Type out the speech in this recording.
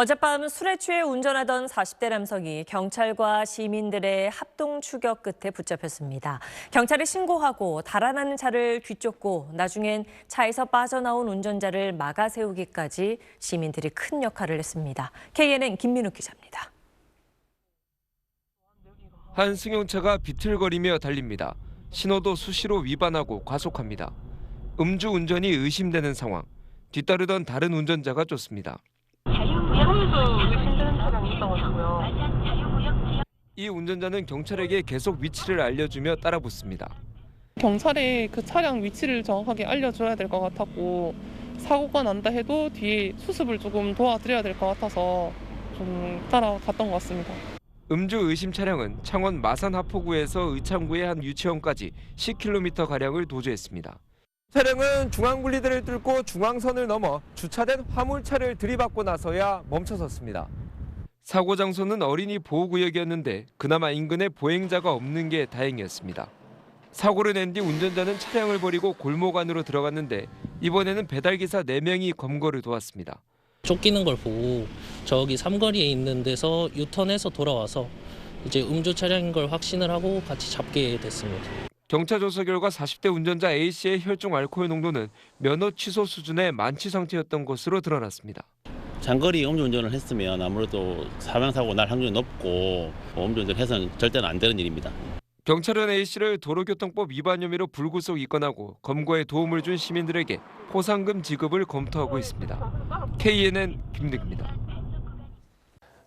어젯밤 술에 취해 운전하던 40대 남성이 경찰과 시민들의 합동 추격 끝에 붙잡혔습니다. 경찰에 신고하고 달아나는 차를 뒤쫓고 나중엔 차에서 빠져나온 운전자를 막아 세우기까지 시민들이 큰 역할을 했습니다. KNN 김민욱 기자입니다. 한 승용차가 비틀거리며 달립니다. 신호도 수시로 위반하고 과속합니다. 음주 운전이 의심되는 상황. 뒤따르던 다른 운전자가 쫓습니다. 있어가지고요. 이 운전자는 경찰에게 계속 위치를 알려주며 따라붙습니다. 경찰에 그 차량 위치를 정확하게 알려줘야 될 것 같았고 사고가 난다 해도 뒤에 수습을 조금 도와드려야 될 것 같아서 좀 따라갔던 것 같습니다. 음주 의심 차량은 창원 마산 하포구에서 의창구의 한 유치원까지 10km 가량을 도주했습니다. 차량은 중앙분리대를 뚫고 중앙선을 넘어 주차된 화물차를 들이받고 나서야 멈춰섰습니다. 사고 장소는 어린이 보호구역이었는데 그나마 인근에 보행자가 없는 게 다행이었습니다. 사고를 낸 뒤 운전자는 차량을 버리고 골목 안으로 들어갔는데 이번에는 배달기사 4명이 검거를 도왔습니다. 쫓기는 걸 보고 저기 삼거리에 있는 데서 유턴해서 돌아와서 이제 음주 차량인 걸 확신을 하고 같이 잡게 됐습니다. 경찰 조사 결과 40대 운전자 A 씨의 혈중 알코올 농도는 면허 취소 수준의 만취 상태였던 것으로 드러났습니다. 장거리 음주운전을 했으면 아무래도 사망사고 날 확률이 높고 음주운전 해서는 절대는 안 되는 일입니다. 경찰은 A 씨를 도로교통법 위반 혐의로 불구속 입건하고 검거에 도움을 준 시민들에게 포상금 지급을 검토하고 있습니다. KNN 김득입니다.